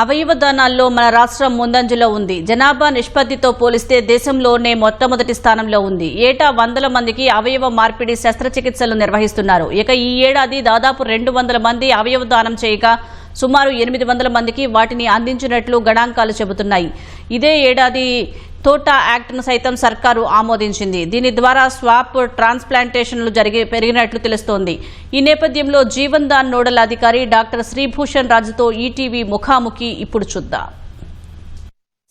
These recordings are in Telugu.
అవయవ దానాల్లో మన రాష్ట్రం ముందంజలో ఉంది. జనాభా నిష్పత్తితో పోలిస్తే దేశంలోనే మొట్టమొదటి స్థానంలో ఉంది. ఏటా వందల మందికి అవయవ మార్పిడి శస్త్రచికిత్సలు నిర్వహిస్తున్నారు. ఇక ఈ ఏడాది దాదాపు రెండు వందల మంది అవయవ దానం చేయగా సుమారు ఎనిమిది వందల మందికి వాటిని అందించినట్లు గణాంకాలు చెబుతున్నాయి. ఇదే ఏడాది తోటా యాక్ట్ను సైతం సర్కారు ఆమోదించింది. దీని ద్వారా స్వాప్ ట్రాన్స్ప్లాంటేషన్లు జరిగి పెరిగినట్లు తెలుస్తోంది. ఈ నేపథ్యంలో జీవన్ దాన్ నోడల్ అధికారి డాక్టర్ శ్రీభూషణ్ రాజుతో ఈటీవీ ముఖాముఖి ఇప్పుడు చూద్దాం.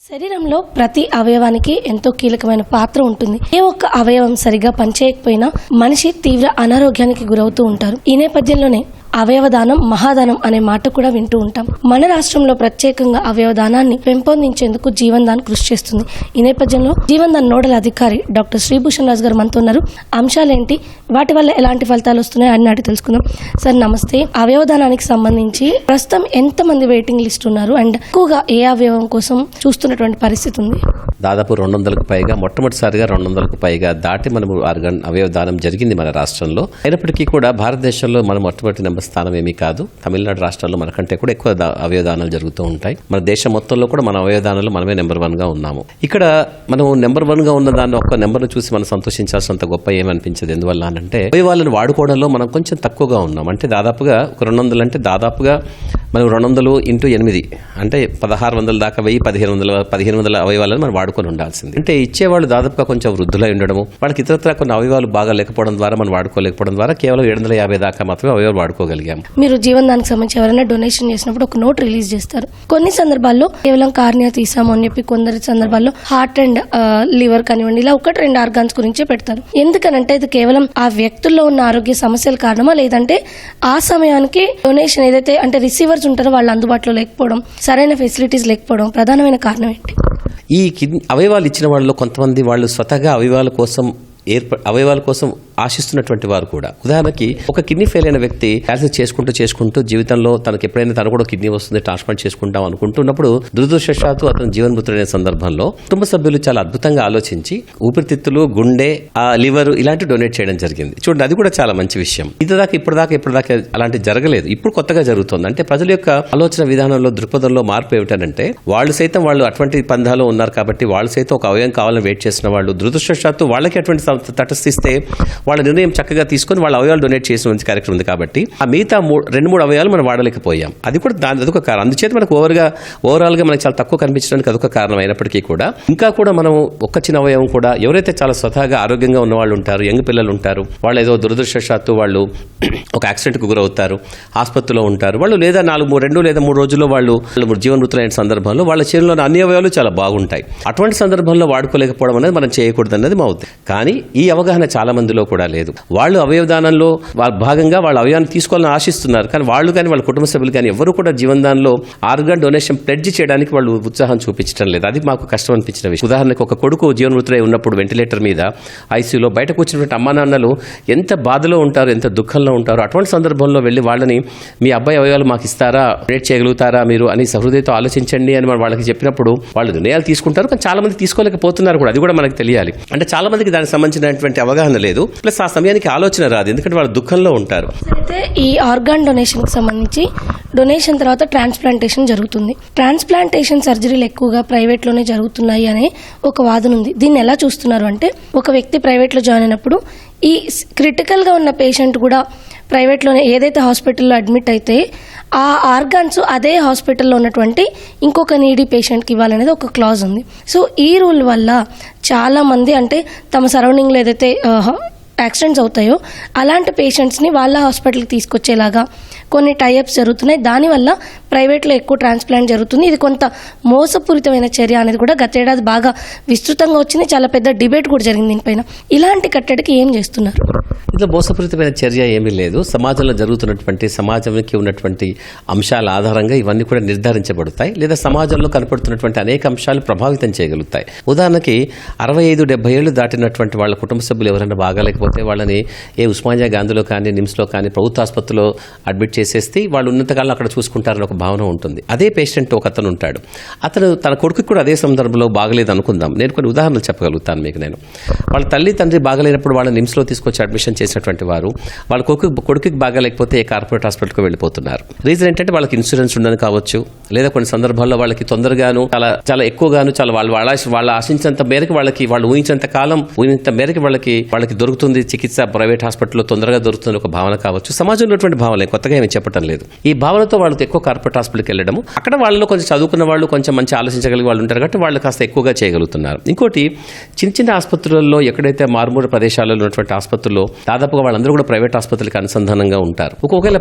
శరీరంలో ప్రతి అవయవానికి ఎంతో కీలకమైన పాత్ర ఉంటుంది. ఏ ఒక్క అవయవం సరిగా పనిచేయకపోయినా మనిషి తీవ్ర అనారోగ్యానికి గురవుతూ ఉంటారు. ఈ నేపథ్యంలోనే అవయవదానం మహాదానం అనే మాట కూడా వింటూ ఉంటాం. మన రాష్ట్రంలో ప్రత్యేకంగా అవయవదానాన్ని పెంపొందించేందుకు జీవన్ దాన్ కృషి చేస్తుంది. ఈ నేపథ్యంలో జీవన్ దాన్ నోడల్ అధికారి డాక్టర్ శ్రీభూషణ్ రాజు గారు మనతో ఉన్నారు. అంశాలేంటి? వాటి వల్ల ఎలాంటి ఫలితాలు వస్తున్నాయి అని అడిగి తెలుసుకుందాం. సార్ నమస్తే. అవయవదానానికి సంబంధించి ప్రస్తుతం ఎంత మంది వెయిటింగ్ లిస్ట్ ఉన్నారు? అండ్ ఎక్కువగా ఏ అవయవం కోసం చూస్తున్నటువంటి పరిస్థితి ఉంది? దాదాపు రెండు వందలకు పైగా మొట్టమొదటిసారిగా రెండు వందలకు పైగా దాటి మనము ఆర్గన్ అవయవ దానం జరిగింది మన రాష్ట్రంలో. అయినప్పటికీ కూడా భారతదేశంలో మన మొట్టమొదటి నెంబర్ స్థానం ఏమీ కాదు. తమిళనాడు రాష్ట్రాల్లో మనకంటే కూడా ఎక్కువ దా- అవయవదానాలు జరుగుతూ ఉంటాయి. మన దేశం మొత్తంలో కూడా మన అవయవదానాలు మనమే నెంబర్ వన్గా ఉన్నాము. ఇక్కడ మనం నెంబర్ వన్గా ఉన్న దాన్ని ఒక్క నెంబర్ను చూసి మనం సంతోషించాల్సినంత గొప్ప ఏమనిపించదు. ఎందువల్ల అంటే అవయవాలను వాడుకోవడంలో మనం కొంచెం తక్కువగా ఉన్నాం. అంటే దాదాపుగా ఒక రెండు వందలు అంటే దాదాపుగా మనం రెండు వందలు ఇంటూ ఎనిమిది. అంటే పదహారు వందల దాకా వెయ్యి పదిహేను వందల పదిహేను వందల అవయవాలను మనం వాడుకొని ఉండాల్సింది. అంటే ఇచ్చేవాళ్ళు దాదాపుగా కొంచెం వృద్ధులై ఉండడము వాళ్ళకి ఇతరత్ర కొన్ని అవయవాలు బాగా లేకపోవడం ద్వారా మనం వాడుకోలేకపోవడం ద్వారా కేవలం ఏడు వందల యాభై దాకా మాత్రమే అవయవాలు వాడుకోగలిగాం మీరు జీవన్ దానికి సంబంధించి ఎవరైనా డొనేషన్ చేసినప్పుడు ఒక నోట్ రిలీజ్ చేస్తారు. కొన్ని సందర్భాల్లో కేవలం కార్నియా తీసాము అని చెప్పి కొందరి సందర్భాల్లో హార్ట్ అండ్ లివర్ కానివ్వండి ఇలా ఒకటి రెండు ఆర్గాన్స్ గురించే పెడతారు. ఎందుకనంటే ఇది కేవలం ఆ వ్యక్తుల్లో ఉన్న ఆరోగ్య సమస్యల కారణమా? లేదంటే ఆ సమయానికి డొనేషన్ ఏదైతే అంటే రిసీవర్స్ ఉంటారో వాళ్ళు అందుబాటులో లేకపోవడం సరైన ఫెసిలిటీస్ లేకపోవడం ప్రధానమైన కారణం ఏంటి? ఈ కిడ్నీ అవయవాలు ఇచ్చిన వాళ్ళలో కొంతమంది వాళ్ళు స్వతహాగా అవయవాల కోసం ఏర్ప అవయవాల కోసం ఆశిస్తున్నటువంటి వారు కూడా. ఉదాహరణకి ఒక కిడ్నీ ఫెయిల్ అయిన వ్యక్తి డయాలసిస్ చేసుకుంటూ చేసుకుంటూ జీవితంలో తనకి ఎప్పుడైనా తన కూడా కిడ్నీ వస్తుంది ట్రాన్స్ప్లాంట్ చేసుకుంటాం అనుకుంటున్నప్పుడు దురదృష్టవశాత్తు అతను జీవన్మృతుడైన సందర్భంలో కుటుంబ సభ్యులు చాలా అద్భుతంగా ఆలోచించి ఊపిరితిత్తులు గుండె ఆ లివర్ ఇలాంటి డొనేట్ చేయడం జరిగింది. చూడండి అది కూడా చాలా మంచి విషయం. ఇదిదాకా ఇప్పటిదాకా ఇప్పటిదాకా అలాంటి జరగలేదు. ఇప్పుడు కొత్తగా జరుగుతుంది. అంటే ప్రజల యొక్క ఆలోచన విధానంలో దృక్పథంలో మార్పు ఏమిటంటే వాళ్ళు సైతం వాళ్ళు అటువంటి పంధాలో ఉన్నారు కాబట్టి వాళ్ళు సైతం ఒక అవయం కావాలని వెయిట్ చేసిన వాళ్ళు దురదృష్టవశాత్తు వాళ్ళకి అటువంటి తటస్థిస్తే వాళ్ళ నిర్ణయం చక్కగా తీసుకొని వాళ్ళ అవయవాలు డొనేట్ చేసిన మంచి కార్యక్రమం ఉంది కాబట్టి ఆ మిగతా మూడు రెండు మూడు అవయవాలు మనం వాడలేకపోయాం. అది కూడా దాని అదొక కారణం. అందుచేత మనకు ఓవర్గా ఓవరాల్గా మనకు మనకి చాలా తక్కువ కనిపించడానికి అదొక కారణం అయినప్పటికీ కూడా ఇంకా కూడా మనం ఒక్క చిన్న అవయవం కూడా ఎవరైతే చాలా స్వతహాగా ఆరోగ్యంగా ఉన్న వాళ్ళు ఉంటారు యంగ్ పిల్లలు ఉంటారు వాళ్ళు ఏదో దురదృష్టవశాత్తు వాళ్ళు ఒక యాక్సిడెంట్కు గురవుతారు ఆసుపత్రిలో ఉంటారు వాళ్ళు లేదా నాలుగు మూడు రెండు లేదా మూడు రోజుల్లో వాళ్ళు వాళ్ళు జీవనృతులైన సందర్భంలో వాళ్ళ శరీరంలో అన్ని అవయవాలు చాలా బాగుంటాయి. అటువంటి సందర్భంలో వాడుకోలేకపోవడం అనేది మనం చేయకూడదు అనేది మా ఉద్దేశం. కానీ ఈ అవగాహన చాలా మందిలో కూడా కూడా లేదు. వాళ్ళు అవయవదానంలో వాళ్ళ భాగంగా వాళ్ళ అవయవాన్ని తీసుకోవాలని ఆశిస్తున్నారు. కానీ వాళ్ళు కానీ వాళ్ళ కుటుంబ సభ్యులు కానీ ఎవరు కూడా జీవనదానంలో ఆర్గాన్ డొనేషన్ ప్లెడ్జ్ చేయడానికి వాళ్ళు ఉత్సాహం చూపించడం లేదు. అది మాకు కష్టం అనిపించిన విషయం. ఉదాహరణకు ఒక కొడుకు జీవనృతులై ఉన్నప్పుడు వెంటిలేటర్ మీద ఐసీయూలో బయటకు వచ్చినటువంటి అమ్మా నాన్నలు ఎంత బాధలో ఉంటారు ఎంత దుఃఖంలో ఉంటారు అటువంటి సందర్భంలో వెళ్ళి వాళ్ళని మీ అబ్బాయి అవయవాలు మాకు ఇస్తారా? డొనేట్ చేయగలుగుతారా మీరు? అని సహృదయతో ఆలోచించండి అని మనం వాళ్ళకి చెప్పినప్పుడు వాళ్ళు నిర్ణయాలు తీసుకుంటారు. కానీ చాలా మంది తీసుకోలేకపోతున్నారు కూడా. అది కూడా మనకు తెలియాలి. అంటే చాలా మందికి దానికి సంబంధించినటువంటి అవగాహన లేదు. ప్లస్ ఆ సమయానికి ఆలోచన రాదు. ఎందుకంటే వాళ్ళు దుఃఖంలో ఉంటారు. అయితే ఈ ఆర్గాన్ డొనేషన్కి సంబంధించి డొనేషన్ తర్వాత ట్రాన్స్ప్లాంటేషన్ జరుగుతుంది. ట్రాన్స్ప్లాంటేషన్ సర్జరీలు ఎక్కువగా ప్రైవేట్లోనే జరుగుతున్నాయి అనే ఒక వాదన ఉంది. దీన్ని ఎలా చూస్తున్నారు అంటే ఒక వ్యక్తి ప్రైవేట్లో జాయిన్ అయినప్పుడు ఈ క్రిటికల్గా ఉన్న పేషెంట్ కూడా ప్రైవేట్లోనే ఏదైతే హాస్పిటల్లో అడ్మిట్ అయితే ఆ ఆర్గాన్స్ అదే హాస్పిటల్లో ఉన్నటువంటి ఇంకొక నీడీ పేషెంట్కి ఇవ్వాలనేది ఒక క్లాజ్ ఉంది. సో ఈ రూల్ వల్ల చాలామంది అంటే తమ సరౌండింగ్లో ఏదైతే యాక్సిడెంట్స్ అవుతాయో అలాంటి పేషెంట్స్ని వాళ్ళ హాస్పిటల్కి తీసుకొచ్చేలాగా కొన్ని టైఅప్స్ జరుగుతున్నాయి. దానివల్ల ప్రైవేట్లో ఎక్కువ ట్రాన్స్ప్లాంట్ జరుగుతుంది. ఇది కొంత మోసపూరితమైన చర్య అనేది కూడా గతేడాది బాగా విస్తృతంగా వచ్చింది. చాలా పెద్ద డిబేట్ కూడా జరిగింది దీనిపైన. ఇలాంటి కట్టడికి ఏం చేస్తున్నారు? ఇందులో మోసపూరితమైన చర్య ఏమీ లేదు. సమాజంలో జరుగుతున్నటువంటి సమాజంకి ఉన్నటువంటి అంశాల ఆధారంగా ఇవన్నీ కూడా నిర్ధారించబడతాయి. లేదా సమాజంలో కనపడుతున్నటువంటి అనేక అంశాలు ప్రభావితం చేయగలుగుతాయి. ఉదాహరణకి అరవై ఐదు డెబ్బై ఏళ్ళు దాటినటువంటి వాళ్ళ కుటుంబ సభ్యులు ఎవరైనా బాగాలేకపోతే వాళ్ళని ఏ ఉస్మానియా గాంధీలో కానీ నిమ్స్లో కానీ ప్రభుత్వ ఆసుపత్రిలో అడ్మిట్ చేసేస్తే వాళ్ళు ఉన్నంతకాలం అక్కడ చూసుకుంటారని ఒక భావన ఉంటుంది. అదే పేషెంట్ ఒక అతను ఉంటాడు. అతను తన కొడుకుకి కూడా అదే సందర్భంలో బాగలేదు అనుకుందాం. నేను కొన్ని ఉదాహరణలు చెప్పగలుగుతాను మీకు నేను. వాళ్ళ తల్లి తండ్రి బాగలేనప్పుడు వాళ్ళని నిమ్స్లో తీసుకొచ్చి అడ్మిషన్ చేసినటువంటి వారు వాళ్ళ కొడుకు కొడుకుకి బాగాలేకపోతే ఏ కార్పొరేట్ హాస్పిటల్కి వెళ్ళిపోతున్నారు. రీజన్ ఏంటంటే వాళ్ళకి ఇన్సూరెన్స్ ఉండని కావచ్చు. లేదా కొన్ని సందర్భాల్లో వాళ్ళకి తొందరగాను చాలా చాలా ఎక్కువగాను చాలా వాళ్ళు వాళ్ళ వాళ్ళ ఆశించినంత మేరకు వాళ్ళకి వాళ్ళు ఊహించినంత కాలం ఊహించినంత మేరకు వాళ్ళకి వాళ్ళకి దొరుకుతుంది చికిత్స ప్రైవేట్ హాస్పిటల్లో తొందరగా దొరుకుతుంది ఒక భావన కావచ్చు. సమాజంలో ఉన్నటువంటి భావన కొత్తగా ఏమి చెప్పడం లేదు. ఈ భావనతో వాళ్ళతో ఎక్కువ కార్పొరేట్ హాస్పిటల్కి వెళ్ళడము. అక్కడ వాళ్ళలో కొంచెం చదువుకున్న వాళ్ళు కొంచెం మంచి ఆలోచించగలిగే వాళ్ళు ఉంటారు కాబట్టి వాళ్ళు కాస్త ఎక్కువగా చేయగలుగుతున్నారు. ఇంకోటి చిన్న చిన్న ఆసుపత్రులలో ఎక్కడైతే మారుమూల ప్రదేశాలలో ఉన్నటువంటి ఆసుపత్రుల్లో దాదాపుగా వాళ్ళందరూ కూడా ప్రైవేట్ ఆసుపత్రులకు అనుసంధానంగా ఉంటారు. ఒక్కొక్కవేళ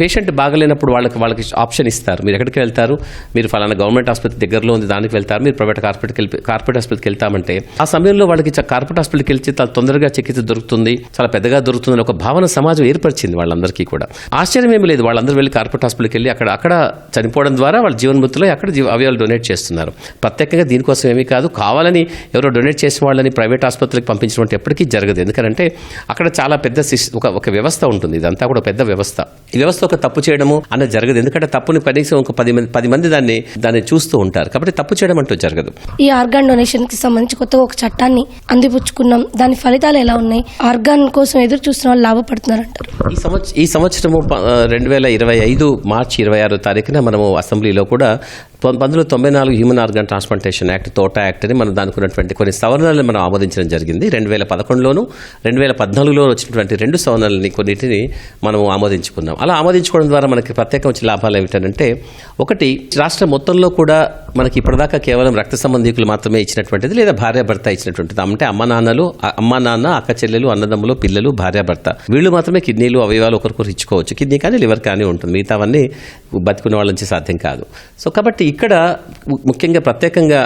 పేషెంట్ బాగలేనప్పుడు వాళ్ళకి వాళ్ళకి ఆప్షన్ ఇస్తారు. మీరు ఎక్కడికి వెళ్తారు? మీరు ఫలానా గవర్నమెంట్ ఆసుపత్రి దగ్గరలో ఉంది దానికి వెళ్తారు. మీరు ప్రైవేట్ హాస్పిటల్కి వెళ్ళి కార్పొరేట్ హాస్పిటల్కి వెళ్తామంటే ఆ సమయంలో వాళ్ళకి కార్పొరేట్ హాస్పిటల్కి వెళ్తే చాలా తొందరగా చికిత్స దొరుకుతుంది చాలా పెద్దగా దొరుకుతుంది ఒక భావన సమాజం ఏర్పరిచింది వాళ్ళందరికీ కూడా. ఆశ్చర్యం లేదు. వాళ్ళందరూ వెళ్ళి కార్పొరేట్ హాస్పిటల్కి వెళ్ళి అక్కడ అక్కడ చనిపోవడం ద్వారా వాళ్ళ జీవన్మృతిలో అక్కడ జీవ అవయవాలు డొనేట్ చేస్తున్నారు. ప్రత్యేకంగా దీనికోసం ఏమీ కాదు కావాలని ఎవరో డొనేట్ చేసిన వాళ్ళని ప్రైవేట్ ఆసుపత్రికి పంపించడం ఎప్పటికీ జరగదు. ఎందుకంటే అక్కడ చాలా పెద్ద ఒక ఒక వ్యవస్థ ఉంటుంది. ఇదంతా కూడా పెద్ద వ్యవస్థ. ఈ వ్యవస్థ ఒక తప్పు చేయడము అన్నది జరగదు. ఎందుకంటే తప్పుని కనీసం ఒక పది మంది పది మంది దాన్ని దాన్ని చూస్తూ ఉంటారు. కాబట్టి తప్పు చేయడం అంటూ జరగదు. ఈ ఆర్గాన్ డొనేషన్కి సంబంధించి కొత్తగా ఒక చట్టాన్ని అందిపుచ్చుకున్నాం. దాని ఫలితాలు ఎలా ఉన్నాయి? ఆర్గాన్ కోసం ఎదురు చూస్తున్న వాళ్ళు లాభపడుతున్నారంటారు. ఈ సంవత్సరం ఈ సంవత్సరము రెండు వేల ఇరవై ఐదు మార్చి ఇరవై ఆరో తారీఖున మనము అసెంబ్లీలో కూడా పంతొమ్మిది వందల తొంభై నాలుగు హ్యూమన్ ఆర్గన్ ట్రాన్స్ప్లాంటేషన్ యాక్ట్ తోటా యాక్ట్ అని మనం దానికి ఉన్నటువంటి కొన్ని సవరణలను మనం ఆమోదించడం జరిగింది. రెండు వేల పదకొండులోను రెండు వేల పద్నాలుగులో వచ్చినటువంటి రెండు సవరణలని కొన్నిటిని మనం ఆమోదించుకున్నాం. అలా ఆమోదించుకోవడం ద్వారా మనకి ప్రత్యేకం వచ్చే లాభాలు ఏమిటంటే ఒకటి రాష్ట్రం మొత్తంలో కూడా మనకి ఇప్పటిదాకా కేవలం రక్త సంబంధికులు మాత్రమే ఇచ్చినటువంటిది లేదా భార్యాభర్త ఇచ్చినటువంటిది. అంటే అమ్మ నాన్నలు అమ్మ నాన్న అక్క చెల్లెలు అన్నదమ్ములు పిల్లలు భార్యాభర్త వీళ్ళు మాత్రమే కిడ్నీలు అవయవాలు ఒకరికొకరు ఇచ్చుకోవచ్చు. కిడ్నీ కానీ లివర్ కానీ ఉంటుంది. మిగతావన్నీ బతుకున్న వాళ్ళ నుంచి సాధ్యం కాదు. సో కాబట్టి ఇక్కడ ముఖ్యంగా ప్రత్యేకంగా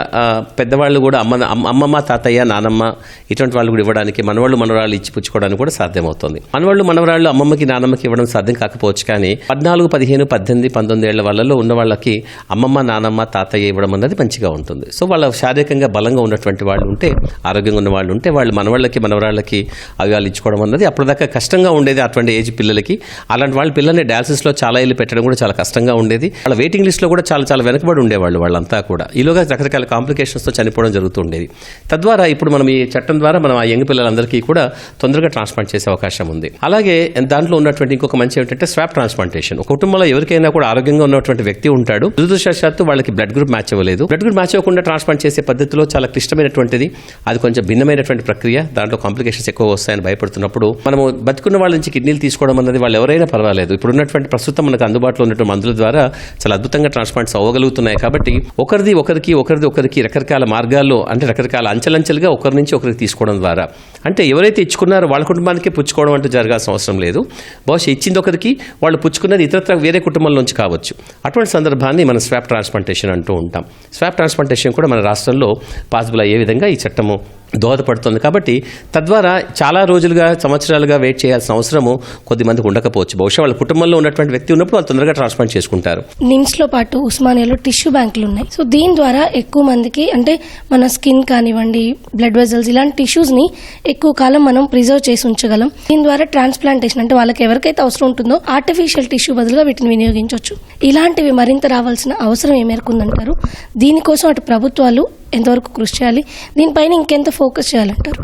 పెద్దవాళ్ళు కూడా అమ్మ అమ్మ- అమ్మమ్మ తాతయ్య నానమ్మ ఇటువంటి వాళ్ళు కూడా ఇవ్వడానికి మనవాళ్ళు మనవరాళ్ళు ఇచ్చి పుచ్చుకోవడానికి కూడా సాధ్యమవుతుంది. మనవాళ్ళు మనవరాళ్ళు అమ్మమ్మకి నానమ్మకి ఇవ్వడం సాధ్యం కాకపోవచ్చు కానీ పద్నాలుగు పదిహేను పద్దెనిమిది పంతొమ్మిది ఏళ్ళ వాళ్ళలో ఉన్న వాళ్ళకి అమ్మమ్మ నానమ్మ తాతయ్య ఇవ్వడం అన్నది మంచిగా ఉంటుంది. సో వాళ్ళ శారీరకంగా బలంగా ఉన్నటువంటి వాళ్ళు ఉంటే ఆరోగ్యంగా ఉన్న వాళ్ళు ఉంటే వాళ్ళు మనవాళ్ళకి మనవరాళ్ళకి అవయాలు ఇచ్చుకోవడం అన్నది అప్పటిదాకా కష్టంగా ఉండేది అటువంటి ఏజ్ పిల్లలకి. అలాంటి వాళ్ళ పిల్లల్ని డయాలసిస్లో చాలా ఇల్లు పెట్టడం కూడా చాలా కష్టంగా ఉండేది. వాళ్ళ వెయిటింగ్ లిస్ట్లో కూడా చాలా చాలా వెనకబడి ఉండేవాళ్ళు వాళ్ళంతా కూడా. ఈలోగా రకరకాల కాంప్లికేషన్స్తో చనిపోవడం జరుగుతుండేది. తద్వారా ఇప్పుడు మనం ఈ చట్టం ద్వారా మనం ఆ యంగ్ పిల్లలందరికీ కూడా తొందరగా ట్రాన్స్ప్లాంట్ చేసే అవకాశం ఉంది. అలాగే దాంట్లో ఉన్నటువంటి ఇంకొక మంచి ఏంటంటే స్వాప్ ట్రాన్స్ప్లాంటేషన్ ఒక కుటుంబంలో ఎవరికైనా కూడా ఆరోగ్యంగా ఉన్నటువంటి వ్యక్తి ఉంటాడు. దురదృష్టవశాత్తు వాళ్ళకి బ్లడ్ గ్రూప్ మ్యాచ్ అవ్వలేదు. బ్లడ్ గ్రూప్ మ్యాచ్ అవ్వకుండా ట్రాన్స్ప్లాంట్ చేసే పద్ధతిలో చాలా క్లిష్టమైనటువంటిది. అది కొంచెం భిన్నమైనటువంటి ప్రక్రియ. దాంట్లో కాంప్లికేషన్స్ ఎక్కువ వస్తాయని భయపడుతున్నప్పుడు మనము బతుకున్న వాళ్ళ నుంచి కిడ్నీలు తీసుకోవడం అన్నది వాళ్ళు ఎవరైనా పర్వాలేదు. ఇప్పుడు ఉన్నటువంటి ప్రస్తుతం మనకు అందుబాటులో ఉన్నటువంటి మందుల ద్వారా చాలా అద్భుతంగా ట్రాన్స్ప్లాంట్స్ అవ్వగలుగుతున్నాయి. కాబట్టి ఒకరిది ఒకరికి ఒకరిది ఒకరికి రకరకాల మార్గాల్లో అంటే రకరకాల అంచెలంచెలుగా ఒకరి నుంచి ఒకరికి తీసుకోవడం ద్వారా. అంటే ఎవరైతే ఇచ్చుకున్నారో వాళ్ళ కుటుంబానికి పుచ్చుకోవడం అంటూ జరగాల్సిన అవసరం లేదు. బహుశా ఇచ్చింది ఒకరికి వాళ్ళు పుచ్చుకున్నది ఇతరత్ర వేరే కుటుంబం నుంచి కావచ్చు. అటువంటి సందర్భాన్ని మనం స్వాప్ ట్రాన్స్ప్లాంటేషన్ అంటూ ఉంటాం. స్వాప్ ట్రాన్స్ప్లాంటేషన్ కూడా మన రాష్ట్రంలో పాసిబుల్ అయ్యే విధంగా ఈ చట్టము దోహదపడుతుంది కాబట్టి తద్వారా చాలా రోజులుగా సంవత్సరాలుగా వెయిట్ చేయాల్సిన అవసరము కొద్దిమందికి ఉండకపోవచ్చు. బహుశా వాళ్ళ కుటుంబంలో ఉన్నటువంటి వ్యక్తి ఉన్నప్పుడు వాళ్ళు తొందరగా ట్రాన్స్ప్లాంట్ చేసుకుంటారు. నిమ్స్లో పాటు ఉస్మానియాలో టిష్యూ బ్యాంకులు ఉన్నాయి. సో దీని ద్వారా ఎక్కువ మందికి అంటే మన స్కిన్ కానివ్వండి బ్లడ్ వెజల్స్ ఇలాంటి టిష్యూస్ని ఎక్కువ కాలం మనం ప్రిజర్వ్ చేసి ఉంచగలం. దీని ద్వారా ట్రాన్స్ప్లాంటేషన్ అంటే వాళ్ళకి ఎవరికైతే అవసరం ఉంటుందో ఆర్టిఫిషియల్ టిష్యూ బదులుగా వీటిని వినియోగించవచ్చు ఇలాంటివి మరింత రావాల్సిన అవసరం ఏ మేరకు ఉందంటారు? దీనికోసం అటు ప్రభుత్వాలు ఎంతవరకు కృషి చేయాలి? దీనిపైన ఇంకెంత ఫోకస్ చేయాలంటారు?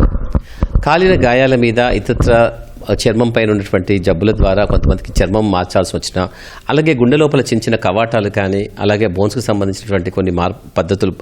కాలిన గాయాల మీద ఇతర చర్మం పైన ఉన్నటువంటి జబ్బుల ద్వారా కొంతమందికి చర్మం మార్చాల్సి వచ్చిన అలాగే గుండె లోపల చిన్న చిన్న కవాటాలు కానీ అలాగే బోన్స్కి సంబంధించినటువంటి కొన్ని మార్ పద్ధతులు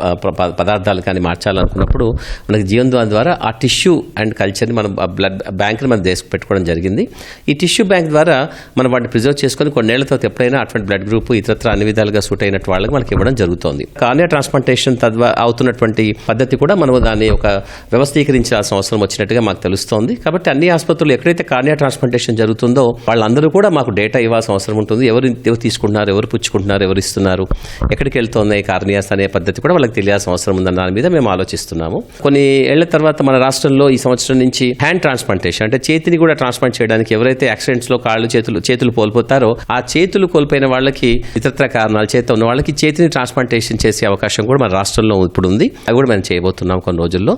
పదార్థాలు కానీ మార్చాలనుకున్నప్పుడు మనకి జీవనోపాధి ద్వారా ఆ టిష్యూ అండ్ కల్చర్ని మనం బ్లడ్ బ్యాంక్ని మనం దేశకు పెట్టుకోవడం జరిగింది. ఈ టిష్యూ బ్యాంక్ ద్వారా మనం వాటిని ప్రిజర్వ్ చేసుకొని కొన్నేళ్ళ తర్వాత ఎప్పుడైనా అటువంటి బ్లడ్ గ్రూప్ ఇతరత్ర అన్ని విధాలుగా సూట్ అయినట్టు వాళ్ళకి మనకి ఇవ్వడం జరుగుతోంది. కార్నియా ట్రాన్స్ప్లాంటేషన్ తద్వా అవుతున్నటువంటి పద్ధతి కూడా మనం దాన్ని ఒక వ్యవస్థీకరించాల్సిన అవసరం వచ్చినట్టుగా మాకు తెలుస్తోంది. కాబట్టి అన్ని ఆసుపత్రులు ఎక్కడైతే కార్నియా ట్రాన్స్ప్లాంటేషన్ జరుగుతుందో వాళ్ళందరూ కూడా మాకు డేటా ఇవ్వాల్సిన అవసరం ఉంటుంది. ఎవరు ఎవరు తీసుకుంటున్నారు ఎవరు పుచ్చుకుంటున్నారు ఎవరు ఇస్తున్నారు ఎక్కడికి వెళ్తున్నాయి కార్నియాస్ అనే పద్ధతి కూడా వాళ్ళకి తెలియాల్సిన అవసరం ఉందన్న దాని మీద మేము ఆలోచిస్తున్నాము. కొన్ని ఏళ్ళ తర్వాత మన రాష్ట్రంలో ఈ సంవత్సరం నుంచి హ్యాండ్ ట్రాన్స్ప్లాంటేషన్ అంటే చేతిని కూడా ట్రాన్స్ప్లాంట్ చేయడానికి ఎవరైతే యాక్సిడెంట్స్లో కాళ్ళు చేతులు చేతులు కోల్పోతారో ఆ చేతులు కోల్పోయిన వాళ్ళకి ఇతరత్ర కారణాల చేత ఉన్న వాళ్ళకి చేతిని ట్రాన్స్ప్లాంటేషన్ చేసే అవకాశం కూడా మన రాష్ట్రంలో ఇప్పుడు ఉంది. అది కూడా మేము చేయబోతున్నాం కొన్ని రోజుల్లో.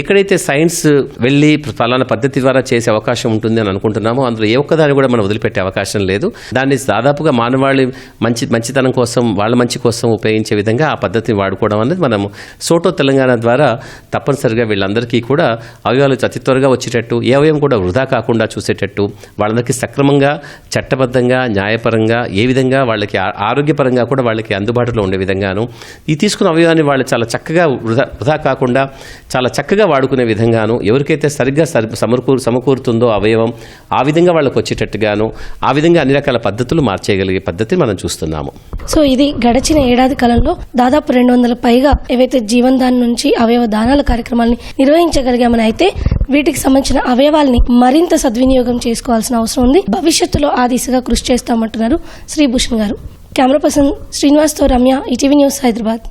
ఎక్కడైతే సైన్స్ వెళ్ళి ఫలానా పద్ధతి ద్వారా చేసే అవకాశం ఉంటుంది అని అనుకుంటున్నామో అందులో ఏ ఒక్కదాన్ని కూడా మనం వదిలిపెట్టే అవకాశం లేదు. దాన్ని దాదాపుగా మానవాళి మంచి మంచితనం కోసం వాళ్ళ మంచి కోసం ఉపయోగించే విధంగా ఆ పద్ధతిని వాడుకోవడం అనేది మనం సోటో తెలంగాణ ద్వారా తప్పనిసరిగా వీళ్ళందరికీ కూడా అవయవాలు అతి త్వరగా వచ్చేటట్టు ఏ అవయవం కూడా వృధా కాకుండా చూసేటట్టు వాళ్ళందరికీ సక్రమంగా చట్టబద్ధంగా న్యాయపరంగా ఏ విధంగా వాళ్ళకి ఆ- ఆరోగ్యపరంగా కూడా వాళ్ళకి అందుబాటులో ఉండే విధంగాను ఈ తీసుకున్న అవయవాన్ని వాళ్ళు చాలా చక్కగా వృధా వృధా కాకుండా చాలా చక్కగా వాడుకునే విధంగాను ఎవరికైతే సరిగ్గా సమకూరు సమకూరుతుందో అవయవం ఆ విధంగా వాళ్ళకు వచ్చేటట్టుగాను ఆ విధంగా అన్ని రకాల పద్ధతులు మార్చేయగలిగే పద్ధతి మనం చూస్తున్నాము. సో ఇది గడిచిన ఏడాది కాలంలో దాదాపు రెండు వందల పైగా ఏవైతే జీవనదాన్ నుంచి అవయవ దానాల కార్యక్రమాల్ని నిర్వహించగలిగామని అయితే వీటికి సంబంధించిన అవయవాల్ని మరింత సద్వినియోగం చేసుకోవాల్సిన అవసరం ఉంది. భవిష్యత్తులో ఆ దిశగా కృషి చేస్తామంటున్నారు శ్రీభూషణ్ గారు. కెమెరా పర్సన్ శ్రీనివాస్తో రమ్య ఈటీవీ న్యూస్ హైదరాబాద్.